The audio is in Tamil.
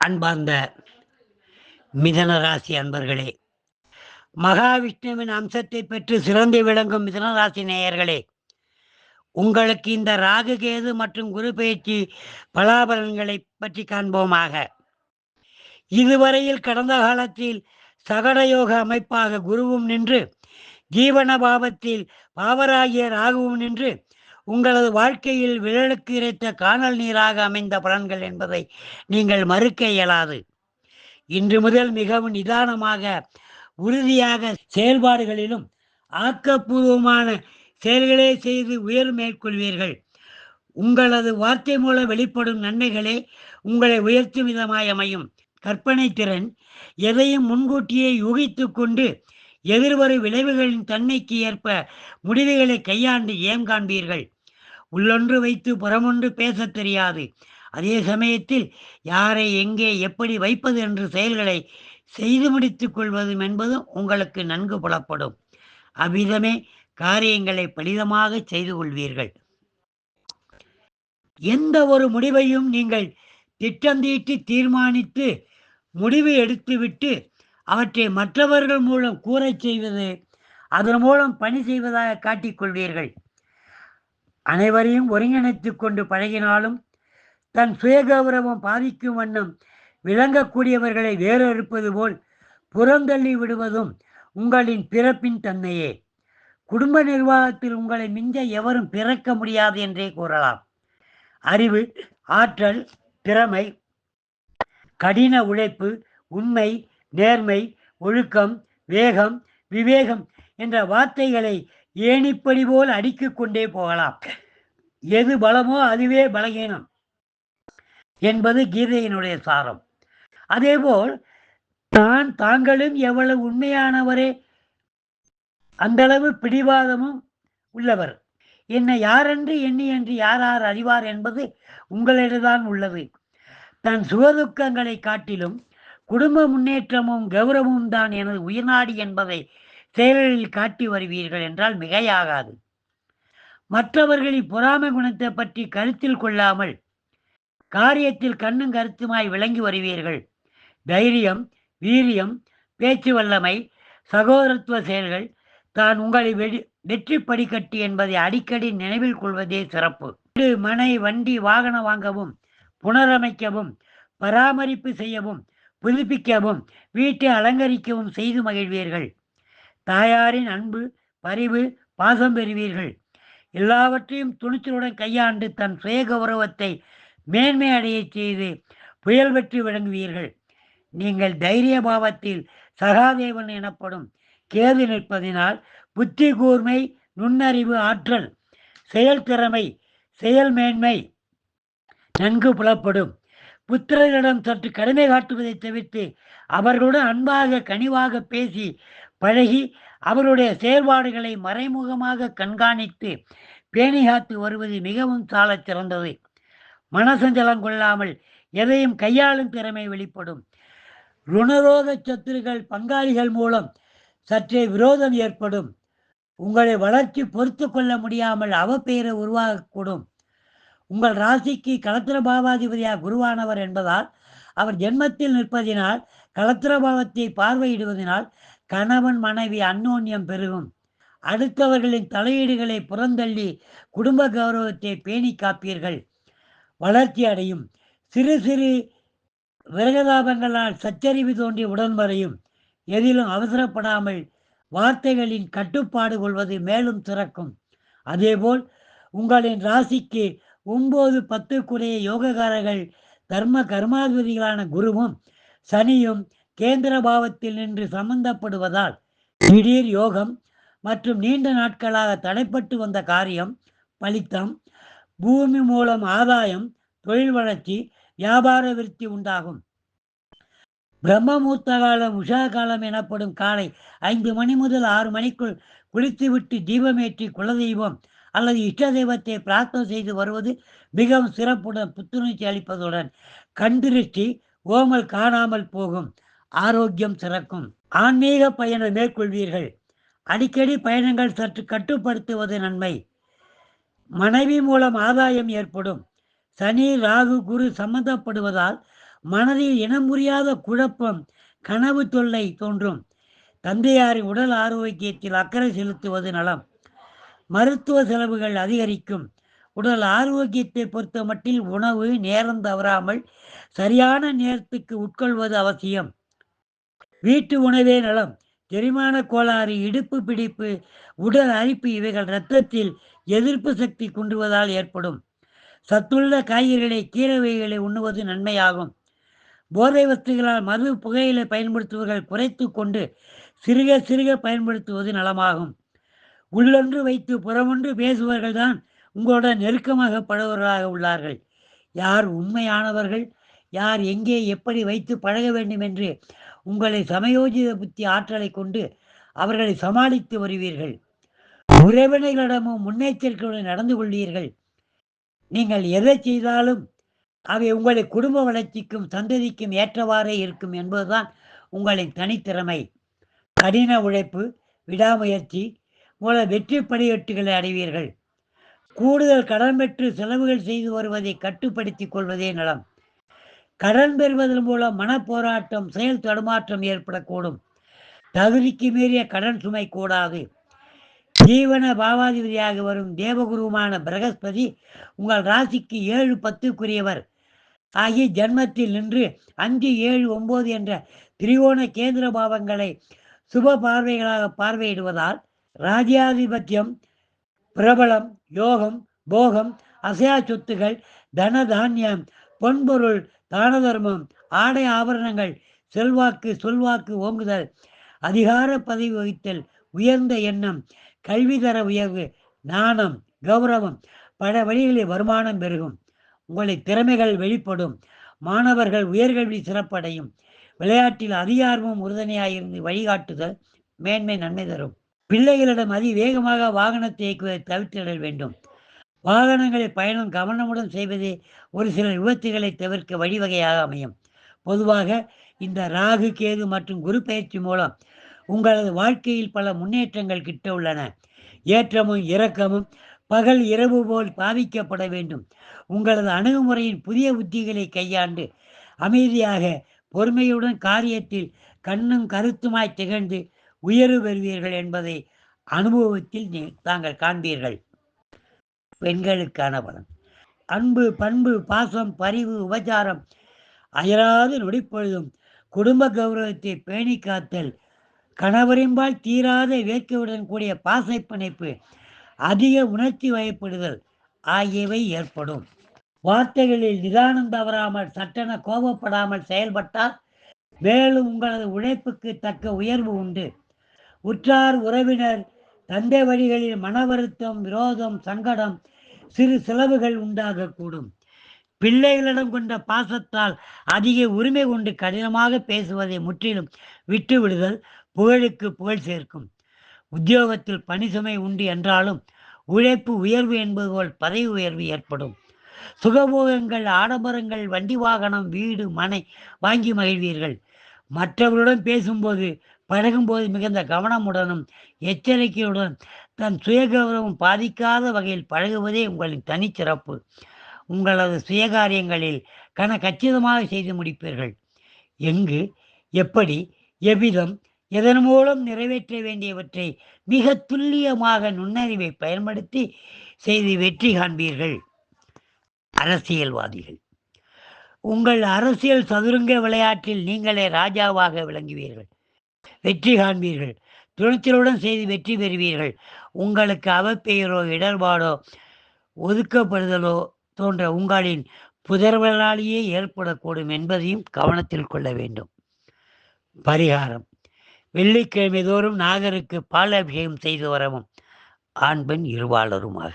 அன்பார்ந்த மிதன ராசி அன்பர்களே மகாவிஷ்ணுவின் அம்சத்தை பெற்று சிறந்து விளங்கும் மிதன ராசி நேயர்களே உங்களுக்கு இந்த ராகு கேது மற்றும் குரு பயிற்சி பலாபலன்களை பற்றி காண்போமாக. இதுவரையில் கடந்த காலத்தில் சகடயோக அமைப்பாக குருவும் நின்று ஜீவன பாவத்தில் பாவராகிய ராகுவும் நின்று உங்களது வாழ்க்கையில் விரலுக்கு இறைத்த காணல் நீராக அமைந்த பலன்கள் என்பதை நீங்கள் மறுக்க இயலாது. இன்று முதல் மிகவும் நிதானமாக உறுதியாக செயல்பாடுகளிலும் ஆக்கப்பூர்வமான செயல்களே செய்து உயர் மேற்கொள்வீர்கள். உங்களது வார்த்தை மூலம் வெளிப்படும் நன்மைகளே உங்களை உயர்த்தும் விதமாய் அமையும். கற்பனை திறன் எதையும் முன்கூட்டியே யூகித்து கொண்டு எதிர்வரும் விளைவுகளின் தன்மைக்கு ஏற்ப முடிவுகளை கையாண்டு ஏம் காண்பீர்கள். உள்ளொன்று வைத்து புறமொன்று பேசத் தெரியாது. அதே சமயத்தில் யாரை எங்கே எப்படி வைப்பது என்று செயல்களை செய்து முடித்துக் கொள்வதும் என்பதும் உங்களுக்கு நன்கு புலப்படும். அவ்விதமே காரியங்களை பலிதமாக செய்து கொள்வீர்கள். எந்த ஒரு முடிவையும் நீங்கள் திட்டந்தீட்டு தீர்மானித்து முடிவு எடுத்துவிட்டு அவற்றை மற்றவர்கள் மூலம் கூறச் செய்வது அதன் மூலம் பணி செய்வதாக காட்டிக்கொள்வீர்கள் அனைவரையும் ஒருங்கிணைத்து கொண்டு பழகினாலும் தன் சுயகௌரவம் பாதிக்கும் வண்ணம் விளங்கக்கூடியவர்களை வேறறுப்பது போல் புறந்தள்ளி விடுவதும் உங்களின் பிறப்பின் தன்மையே. குடும்ப நிர்வாகத்தில் உங்களை மிஞ்ச எவரும் பிறக்க முடியாது என்றே கூறலாம். அறிவு ஆற்றல் திறமை கடின உழைப்பு உண்மை நேர்மை ஒழுக்கம் வேகம் விவேகம் என்ற வார்த்தைகளை ஏணிப்படி போல் அடுக்கிக் கொண்டே போகலாம். எது பலமோ அதுவே பலகீனம் என்பது கீதையினுடைய சாரம். அதேபோல் தான் தாங்களும் எவ்வளவு உண்மையானவரே அந்தளவு பிடிவாதமும் உள்ளவர். என்னை யாரென்று எண்ணி என்று யார் யார் அறிவார் என்பது உங்களிடம்தான் உள்ளது. தன் சுகதுக்கங்களை காட்டிலும் குடும்ப முன்னேற்றமும் கௌரவமும் தான் எனது உயிர்நாடி என்பதை செயல்களில் காட்டி வருவீர்கள் என்றால் மிகையாகாது. மற்றவர்களின் பொறாமை குணத்தை பற்றி கருத்தில் கொள்ளாமல் காரியத்தில் கண்ணும் கருத்துமாய் விளங்கி வருவீர்கள். தைரியம் வீரியம் பேச்சு வல்லமை சகோதரத்துவ செயல்கள் தான் உங்களை வெடி வெற்றி படிக்கட்டு என்பதை அடிக்கடி நினைவில் கொள்வதே சிறப்பு. வீடு மனை வண்டி வாகனம் வாங்கவும் புனரமைக்கவும் பராமரிப்பு செய்யவும் புதுப்பிக்கவும் வீட்டை அலங்கரிக்கவும் செய்து மகிழ்வீர்கள். தாயாரின் அன்பு பரிவு பாசம் பெறுவீர்கள். எல்லாவற்றையும் துணிச்சலுடன் கையாண்டு தன் சுய கௌரவத்தை மேன்மை அடையச் செய்து புயல் பெற்று விளங்குவீர்கள். நீங்கள் தைரிய பாவத்தில் சகாதேவன் எனப்படும் கேது நிற்பதினால் புத்தி கூர்மை நுண்ணறிவு ஆற்றல் செயல்திறமை செயல் மேன்மை நன்கு புலப்படும். புத்திரர்களிடம் சற்று கடுமை காட்டுவதை தவிர்த்து அவர்களுடன் அன்பாக கனிவாக பேசி பழகி அவருடைய செயல்பாடுகளை மறைமுகமாக கண்காணித்து பேணிகாத்து வருவது மிகவும் சாலச் சிறந்தது. மனசஞ்சலம் கொள்ளாமல் எதையும் கையாளும் திறமை வெளிப்படும். ருணரோக சத்துருகள் பங்காளிகள் மூலம் சற்றே விரோதம் ஏற்படும். உங்களை வளர்ச்சி பொறுத்து கொள்ள முடியாமல் அவப்பெயரை உருவாகக்கூடும் உங்கள் ராசிக்கு கலத்திர பாவாதிபதியாக குருவானவர் என்பதால் அவர் ஜென்மத்தில் நிற்பதினால் கலத்திர பாவத்தை பார்வையிடுவதனால் கணவன் மனைவி அந்யோன்யம் பெருகும். அடுத்தவர்களின் தலையீடுகளை புறந்தள்ளி குடும்ப கௌரவத்தை பேணி காப்பீர்கள். வளர்ச்சி அடையும். சிறு சிறு விரகதாபங்களால் சச்சரிவு தோன்றி உடன் வரையும் எதிலும் அவசரப்படாமல் வார்த்தைகளின் கட்டுப்பாடு கொள்வது மேலும் சிறக்கும். அதேபோல் உங்களின் ராசிக்கு ஒன்பது பத்துக்குரிய யோகக்காரர்கள் தர்ம கர்மாதிபதிகளான குருவும் சனியும் கேந்திர பாவத்தில் நின்று சம்பந்தப்படுவதால் திடீர் யோகம் மற்றும் நீண்ட நாட்களாக தடைப்பட்டு வந்த காரியம் பலித்தம் பூமி மூலம் ஆதாயம் தொழில் வளர்ச்சி வியாபார விருத்தி உண்டாகும். பிரம்மமூர்த்த காலம் உஷா காலம் எனப்படும் காலை ஐந்து மணி முதல் ஆறு மணிக்குள் குளித்துவிட்டு தீபமேற்றி குலதெய்வம் அல்லது இஷ்ட தெய்வத்தை பிரார்த்தனை செய்து வருவது மிகவும் சிறப்புடன் புத்துணர்ச்சி அளிப்பதுடன் கண்திருஷ்டி ஓமல் காணாமல் போகும். ஆரோக்கியம் சிறக்கும். ஆன்மீக பயணம் மேற்கொள்வீர்கள். அடிக்கடி பயணங்கள் சற்று கட்டுப்படுத்துவது நன்மை. மனைவி மூலம் ஆதாயம் ஏற்படும். சனி ராகு குரு சம்பந்தப்படுவதால் மனதில் இனம் புரியாத குழப்பம் கனவு தொல்லை தோன்றும். தந்தையாரின் உடல் ஆரோக்கியத்தில் அக்கறை செலுத்துவது நலம். மருத்துவ செலவுகள் அதிகரிக்கும். உடல் ஆரோக்கியத்தை பொறுத்த மட்டில் உணவு நேரம் தவறாமல் சரியான நேரத்துக்கு உட்கொள்வது அவசியம். வீட்டு உணவே நலம். செரிமான கோளாறு இடுப்பு பிடிப்பு உடல் அரிப்பு இவைகள் இரத்தத்தில் எதிர்ப்பு சக்தி குன்றுவதால் ஏற்படும். சத்துள்ள காய்கறிகளை கீரை உண்ணுவது நன்மையாகும். போதை வஸ்துகளால் மது புகையிலை பயன்படுத்துவர்கள் குறைத்து கொண்டு சிறுக சிறுக பயன்படுத்துவது நலமாகும். உள்ளொன்று வைத்து புறமொன்று பேசுபவர்கள்தான் உங்களோட நெருக்கமாக படுபவர்களாக உள்ளார்கள். யார் உண்மையானவர்கள்? யார் எங்கே எப்படி வைத்து பழக வேண்டும் என்று உங்களை சமயோஜித புத்தி ஆற்றலை கொண்டு அவர்களை சமாளித்து வருவீர்கள். உறவினர்களிடமும் முன்னெச்சரிக்கையுடன் நடந்து கொள்வீர்கள். நீங்கள் எதை செய்தாலும் அவை உங்களை குடும்ப வளர்ச்சிக்கும் சந்ததிக்கும் ஏற்றவாறே இருக்கும் என்பதுதான் உங்களின் தனித்திறமை. கடின உழைப்பு விடாமுயற்சி மூலம் வெற்றி படியெட்டுகளை அடைவீர்கள். கூடுதல் கடன் பெற்று செலவுகள் செய்து வருவதை கட்டுப்படுத்திக் கொள்வதே நலம். கடன் பெறுவதன் மூலம் மனப்போராட்டம் செயல் தடுமாற்றம் ஏற்படக்கூடும். தகுதிக்கு மீறிய கடன் சுமை கூடாது. ஜீவன பாவாதிபதியாக வரும் தேவகுருவான பிரகஸ்பதி உங்கள் ராசிக்கு ஏழு பத்துக்குரியவர். ஆகிய ஜன்மத்தில் நின்று அஞ்சு ஏழு ஒன்பது என்ற திரிகோண கேந்திர பாவங்களை சுப பார்வைகளாக பார்வையிடுவதால் ராஜ்யாதிபத்தியம் பிரபலம் யோகம் போகம் அசையா சொத்துகள் தன தானியம் பொன்பொருள் தான தர்மம் ஆடை ஆபரணங்கள் செல்வாக்கு சொல்வாக்கு ஓங்குதல் அதிகார பதவி வகித்தல் உயர்ந்த எண்ணம் கல்விதர உயர்வு நாணம் கௌரவம் பல வழிகளில் வருமானம் பெருகும். உங்களை திறமைகள் வெளிப்படும். மாணவர்கள் உயர்கல்வி சிறப்படையும். விளையாட்டில் அதிகாரமும் உறுதுணையாயிருந்து வழிகாட்டுதல் மேன்மை நன்மை தரும். பிள்ளைகளிடம் அதிவேகமாக வாகனத்தை இயக்குவதை தவிர்த்திடல் வேண்டும். வாகனங்களில் பயணம் கவனமுடன் செய்வதே ஒரு சில விபத்துகளை தவிர்க்க வழிவகையாக அமையும். பொதுவாக இந்த ராகு கேது மற்றும் குரு பயிற்சி மூலம் உங்களது வாழ்க்கையில் பல முன்னேற்றங்கள் கிட்ட உள்ளன. ஏற்றமும் இரக்கமும் பகல் இரவு போல் பாவிக்கப்பட வேண்டும். உங்களது அணுகுமுறையின் புதிய உத்திகளை கையாண்டு அமைதியாக பொறுமையுடன் காரியத்தில் கண்ணும் கருத்துமாய் திகழ்ந்து உயர்வு பெறுவீர்கள் என்பதை அனுபவத்தில் தாங்கள் காண்பீர்கள். பெண்களுக்கான பலன். அன்பு பண்பு பாசம் பரிவு உபச்சாரம் அயராது நொடிப்பொழுதும் குடும்ப கௌரவத்தை பேணி காத்தல் கணவரின்பால் தீராத வேட்கையுடன் கூடிய பாசை பிணைப்பு அதிக உணர்ச்சி வயப்படுதல் ஆகியவை ஏற்படும். வார்த்தைகளில் நிதானம் தவறாமல் சட்டென கோபப்படாமல் செயல்பட்டால் மேலும் உங்களது உழைப்புக்கு தக்க உயர்வு உண்டு. உற்றார் உறவினர் தந்தை வழிகளில் மன வருத்தம் விரோதம் சங்கடம் சிறு செலவுகள் உண்டாகக்கூடும். பிள்ளைகளிடம் கொண்ட பாசத்தால் அதிக உரிமை கொண்டு கடினமாக பேசுவதை முற்றிலும் விட்டு விடுதல் புகழுக்கு புகழ் சேர்க்கும். உத்தியோகத்தில் பணி சுமை உண்டு என்றாலும் உழைப்பு உயர்வு என்பது போல் பதவி உயர்வு ஏற்படும். சுகபோகங்கள் ஆடம்பரங்கள் வண்டி வாகனம் வீடு மனை வாங்கி மகிழ்வீர்கள். மற்றவர்களுடன் பேசும்போது பழகும்போது மிகுந்த கவனமுடனும் எச்சரிக்கையுடன் தன் சுயகௌரவம் பாதிக்காத வகையில் பழகுவதே உங்களின் தனிச்சிறப்பு. உங்களது சுயகாரியங்களில் கன கச்சிதமாக செய்து முடிப்பீர்கள். எங்கு எப்படி எவ்விதம் எதன் மூலம் நிறைவேற்ற வேண்டியவற்றை மிக துல்லியமாக நுண்ணறிவை பயன்படுத்தி செய்து வெற்றி காண்பீர்கள். அரசியல்வாதிகள். உங்கள் அரசியல் சதுரங்க விளையாட்டில் நீங்களே ராஜாவாக விளங்குவீர்கள். வெற்றி காண்பீர்கள் துணிச்சலுடன் செய்து வெற்றி பெறுவீர்கள். உங்களுக்கு அவப்பெயரோ இடர்பாடோ ஒதுக்கப்படுதலோ தோன்ற உங்களின் புதர்வலாலேயே ஏற்படக்கூடும் என்பதையும் கவனத்தில் கொள்ள வேண்டும். பரிகாரம். வெள்ளிக்கிழமை தோறும் நாகருக்கு பால் அபிஷேகம் செய்து வரவும் ஆண் பெண் இருவாளருமாக.